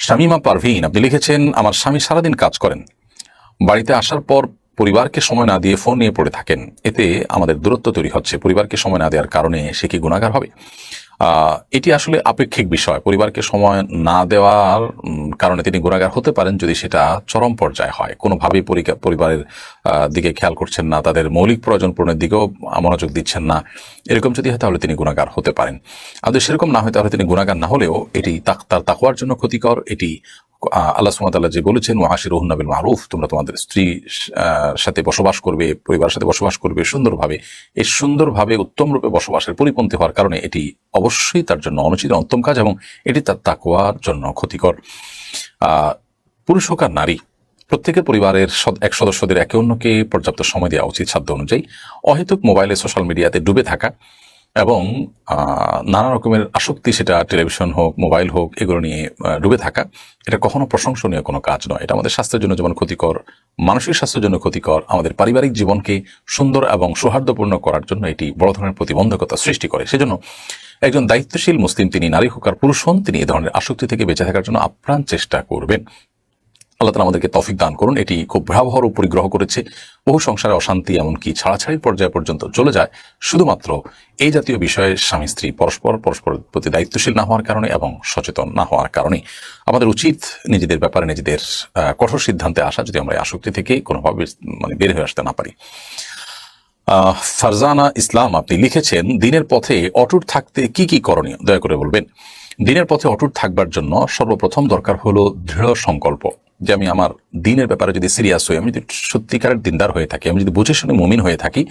শামিমা পারভিন, আপনি লিখেছেন, আমার স্বামী সারাদিন কাজ করেন। বাড়িতে আসার পর পরিবারকে সময় না দিয়ে ফোন নিয়ে পড়ে থাকেন। এতে আমাদের দূরত্ব তৈরি হচ্ছে। পরিবারকে সময় না দেওয়ার কারণে সে কি গুণাগার হবে? এটি আসলে আপেক্ষিক বিষয়। পরিবারকে সময় না দেওয়ার কারণে তিনি গুণাগার হতে পারেন যদি সেটা চরম পর্যায়ে হয়। কোনোভাবেই পরিবারের দিকে খেয়াল করছেন না, তাদের মৌলিক প্রয়োজন পূরণের দিকেও মনোযোগ দিচ্ছেন না। এরকম যদি হয় তাহলে তিনি গুণাগার হতে পারেন। আর সেরকম না হয় তাহলে তিনি গুণাগার না হলেও এটি তার তাকুয়ার জন্য ক্ষতিকর, এটি আল্লাহ সুমতাল্লাহ যে বলেছেন ওয়াশির রহুন্নাবিল মারুফ তোমরা তোমাদের স্ত্রী সাথে বসবাস করবে, পরিবারের সাথে বসবাস করবে সুন্দরভাবে। এই সুন্দরভাবে উত্তমরূপে বসবাসের পরিপন্থী হওয়ার কারণে এটি অবশ্যই তার জন্য অনুচিত অন্তম কাজ এবং এটি তার তাকুয়ার জন্য ক্ষতিকর। পুরুষ হোক আর নারী, প্রত্যেকের পরিবারের এক সদস্যদের একে অন্যকে পর্যাপ্ত সময় দেওয়া উচিত সাধ্য অনুযায়ী। অহেতুক মোবাইলে, সোশ্যাল মিডিয়াতে ডুবে থাকা এবং নানা রকমের আসক্তি সেটা টেলিভিশন হোক, মোবাইল হোক, এগুলো নিয়ে ডুবে থাকা, এটা কখনো প্রশংসনীয় কোনো কাজ নয়। এটা আমাদের স্বাস্থ্যের জন্য যেমন ক্ষতিকর, মানসিক স্বাস্থ্যের জন্য ক্ষতিকর, আমাদের পারিবারিক জীবনকে সুন্দর এবং সৌহার্দ্যপূর্ণ করার জন্য এটি বড় ধরনের প্রতিবন্ধকতা সৃষ্টি করে। সেজন্য একজন দায়িত্বশীল মুসলিম, তিনি নারী হোক আর পুরুষ হন, তিনি এ ধরনের আসক্তি থেকে বেঁচে থাকার জন্য আপ্রাণ চেষ্টা করবেন। আল্লাহ তালা আমাদেরকে তফিক দান করুন। এটি খুব ভয়াবহ রূপ পরিগ্রহ করেছে। বহু সংসারে অশান্তি এমনকি ছাড়াছাড়ির পর্যায় পর্যন্ত চলে যায়। শুধুমাত্র এই জাতীয় বিষয়ে স্বামী স্ত্রী পরস্পর পরস্পর প্রতি দায়িত্বশীল না হওয়ার কারণে এবং সচেতন না হওয়ার কারণে। আমাদের উচিত নিজেদের ব্যাপারে নিজেদের কঠোর সিদ্ধান্তে আসা যদি আমরা আসক্তি থেকে কোনোভাবে মানে বের হয়ে আসতে না পারি। ফারজানা ইসলাম আপনি লিখেছেন, দিনের পথে অটুট থাকতে কি কি করণীয়? দয়া করে বলবেন। দিনের পথে অটুট থাকবার জন্য সর্বপ্রথম দরকার হলো দৃঢ় সংকল্প যে আমি আমার দিনের ব্যাপারে যদি সিরিয়াস হই, আমি যদি সত্যিকারের দিনদার হয়ে থাকি, আমি যদি বুঝে শুনে মুমিন হয়ে থাকি,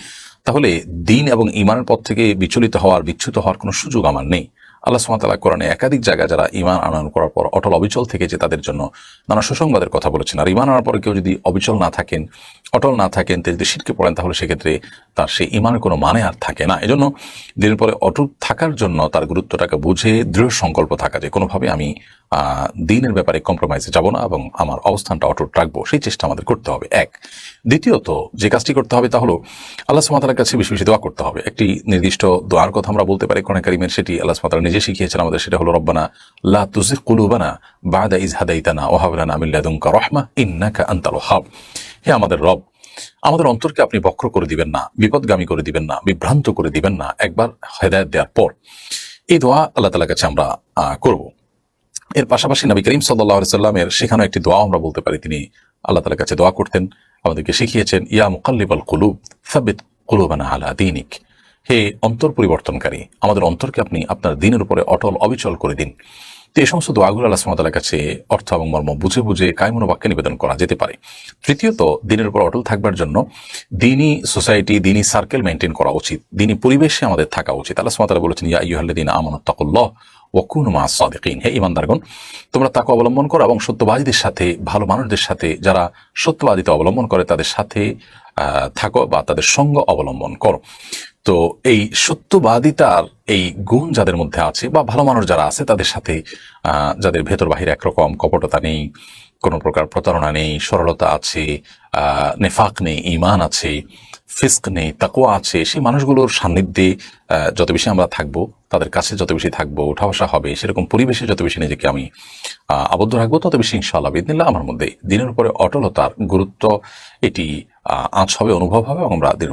তাহলে দিন এবং ইমানের পথ থেকে বিচলিত হওয়ার, বিচ্যুত হওয়ার কোনো সুযোগ আমার নেই। আল্লাহ সুমাতালা কোরআনে একাধিক জায়গায় যারা ইমান আনয়ন করার পর অটল অবিচল থেকে যে তাদের জন্য নানা সুসংবাদের কথা বলেছেন। আর ইমান আনার পর কেউ যদি অবিচল না থাকেন অটল না থাকেন, তিনি যদি শিরকে পড়েন, তাহলে সেক্ষেত্রে তার সেই ইমানের কোনো মানে আর থাকে না। এজন্য দিনের পরে অটুট থাকার জন্য তার গুরুত্বটাকে বুঝে দৃঢ় সংকল্প থাকা যে কোনোভাবে আমি দিনের ব্যাপারে কম্প্রোমাইজে যাব না এবং আমার অবস্থানটা অটুট রাখব, সেই চেষ্টা আমাদের করতে হবে, এক। দ্বিতীয়ত, যে কাজটি করতে হবে তা হলো, আল্লাহ সুমাতার কাছে বেশি বেশি দোয়া করতে হবে। একটি নির্দিষ্ট দোয়ার কথা আমরা বলতে পারি, কোরআন কারিমের সেটি আল্লাহ সুমাতারা নিজে শিখিয়েছেন আমাদের, সেটা হলো, রব্বানা লা তুজিগ কুলুবানা বাদা ইজ হাদাইতানা হাব মিন লাদুনকা রাহমা ইন্নাকা আনতাল ওয়াহ্হাব হে আমাদের রব, আমাদের অন্তরকে আপনি বক্র করে দিবেন না, বিপদগামী করে দিবেন না, বিভ্রান্ত করে দিবেন না। একবার হেদায়ত দেওয়ার পর এই দোয়া আল্লাহ তালার কাছে আমরা করব। এর পাশাপাশি নবী করিম সাল্লাহ সাল্লামের সেখানে একটি দোয়া আমরা বলতে পারি। তিনি আল্লাহ তালার কাছে দোয়া করতেন, আমাদেরকে শিখিয়েছেন, ইয়া মুকাল্লিবাল কুলুব সাবিত কুলুবানা আলা দিনিক। হে অন্তর পরিবর্তনকারী, আমাদের অন্তরকে আপনি আপনার দিনের উপরে অটল অবিচল করে দিন। তো এই সমস্ত দোয়াগুলো আল্লাহ সুমাতার কাছে অর্থ এবং মর্ম বুঝে বুঝে কায়মনো বাক্যে নিবেদন করা যেতে পারে। তৃতীয়ত, দিনের উপর অটল থাকবার জন্য দিনই সোসাইটি, দিনই সার্কেল মেনটেন করা উচিত। দিনই পরিবেশে আমাদের থাকা উচিত। আল্লাহ সুমাতারা বলেছেন, ইয়া ইউহাল্লাদিন আমানুত্তাকুল্লাহ ওয়াকুন মা সাদিকিন। হে ইমানদারগণ তোমরা তাকে অবলম্বন করো এবং সত্যবাদীদের সাথে, ভালো মানুষদের সাথে, যারা সত্যবাদিতা অবলম্বন করে, তাদের সাথে থাকো বা তাদের সঙ্গ অবলম্বন করো। তো এই সত্যবাদিতার এই গুণ যাদের মধ্যে আছে বা ভালো মানুষ যারা আছে তাদের সাথে যাদের ভেতর বাহির একরকম কপটতা নেই, কোনো প্রকার প্রতারণা নেই, সরলতা আছে নেফাক নেই ইমান আছে, ফিস্ক নেই তাকুয়া আছে, সেই মানুষগুলোর সান্নিধ্যে যত বেশি আমরা থাকব, তাদের কাছে যত বেশি থাকব, উঠা বসা হবে, সেরকম পরিবেশে যত বেশি নিজেকে আমি আবদ্ধ রাখব, তত বেশি ইনশাআল্লাহ বিদিনিল্লাহ আমার মধ্যে দিনের উপরে অটলতার গুরুত্ব এটি আঁচ হবে অনুভব হবে এবং আমরা দিন